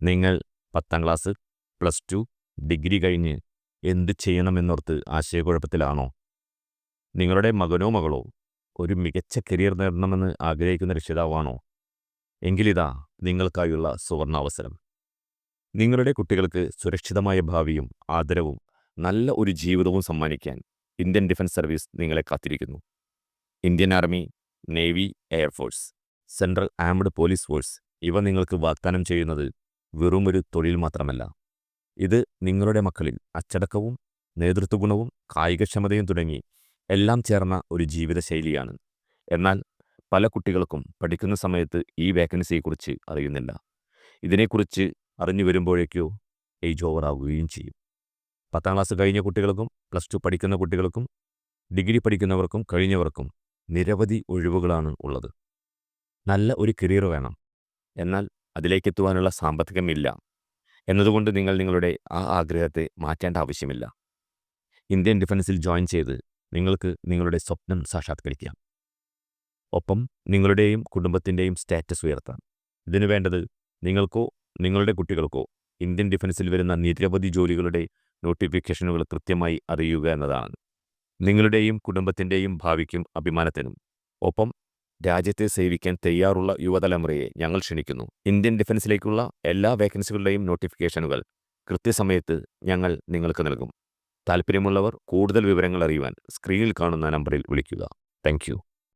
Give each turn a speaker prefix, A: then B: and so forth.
A: നിങ്ങൾ പത്താം class plus two degree കഴിഞ്ഞ് എന്ത് ചെയ്യണമെന്നോർത്ത് ആശയക്കുഴപ്പത്തിലാണോ? നിങ്ങളുടെ മകനോ മകളോ ഒരു മികച്ച കരിയർ നേടണമെന്ന് ആഗ്രഹിക്കുന്ന രക്ഷിതാവാണോ? എങ്കിലിതാ നിങ്ങൾക്കായുള്ള സുവർണാവസരം. നിങ്ങളുടെ കുട്ടികൾക്ക് സുരക്ഷിതമായ ഭാവിയും ആദരവും നല്ല ഒരു ജീവിതവും സമ്മാനിക്കാൻ ഇന്ത്യൻ ഡിഫൻസ് സർവീസ് നിങ്ങളെ കാത്തിരിക്കുന്നു. Indian army navy air force central armed police force ഇവ നിങ്ങൾക്ക് വാഗ്ദാനം ചെയ്യുന്നത് വെറുമൊരു തൊഴിൽ മാത്രമല്ല. ഇത് നിങ്ങളുടെ മക്കളിൽ അച്ചടക്കവും നേതൃത്വഗുണവും കായികക്ഷമതയും തുടങ്ങി എല്ലാം ചേർന്ന ഒരു ജീവിതശൈലിയാണ്. എന്നാൽ പല കുട്ടികൾക്കും പഠിക്കുന്ന സമയത്ത് ഈ വേക്കൻസിയെക്കുറിച്ച് അറിയുന്നില്ല. ഇതിനെക്കുറിച്ച് അറിഞ്ഞു വരുമ്പോഴേക്കോ ഏജ് ഓവർ ആവുകയും ചെയ്യും. പത്താം ക്ലാസ് കഴിഞ്ഞ കുട്ടികൾക്കും പ്ലസ് ടു പഠിക്കുന്ന കുട്ടികൾക്കും ഡിഗ്രി പഠിക്കുന്നവർക്കും കഴിഞ്ഞവർക്കും നിരവധി ഒഴിവുകളാണ് ഉള്ളത്. നല്ല ഒരു കരിയർ വേണം. എന്നാൽ അതിലേക്കെത്തുവാനുള്ള സാമ്പത്തികമില്ല. എന്നതുകൊണ്ട് നിങ്ങൾ നിങ്ങളുടെ ആ ആഗ്രഹത്തെ മാറ്റേണ്ട ആവശ്യമില്ല. ഇന്ത്യൻ ഡിഫൻസിൽ ജോയിൻ ചെയ്ത് നിങ്ങൾക്ക് നിങ്ങളുടെ സ്വപ്നം സാക്ഷാത്കരിക്കാം. ഒപ്പം നിങ്ങളുടെയും കുടുംബത്തിന്റെയും സ്റ്റാറ്റസ് ഉയർത്താം. ഇതിനു വേണ്ടത് നിങ്ങൾക്കോ നിങ്ങളുടെ കുട്ടികൾക്കോ ഇന്ത്യൻ ഡിഫൻസിൽ വരുന്ന നിരവധി ജോലികളുടെ നോട്ടിഫിക്കേഷനുകൾ കൃത്യമായി അറിയുക എന്നതാണ്. നിങ്ങളുടെയും കുടുംബത്തിന്റെയും ഭാവിക്കും അഭിമാനത്തിനും. ഒപ്പം രാജ്യത്തെ സേവിക്കാൻ തയ്യാറുള്ള യുവതലമുറയെ ഞങ്ങൾ ക്ഷണിക്കുന്നു. ഇന്ത്യൻ ഡിഫൻസിലേക്കുള്ള എല്ലാ വേക്കൻസികളുടെയും നോട്ടിഫിക്കേഷനുകൾ കൃത്യസമയത്ത് ഞങ്ങൾ നിങ്ങൾക്ക് നൽകും. താൽപ്പര്യമുള്ളവർ കൂടുതൽ വിവരങ്ങൾ അറിയുവാൻ സ്ക്രീനിൽ കാണുന്ന നമ്പറിൽ വിളിക്കുക. താങ്ക്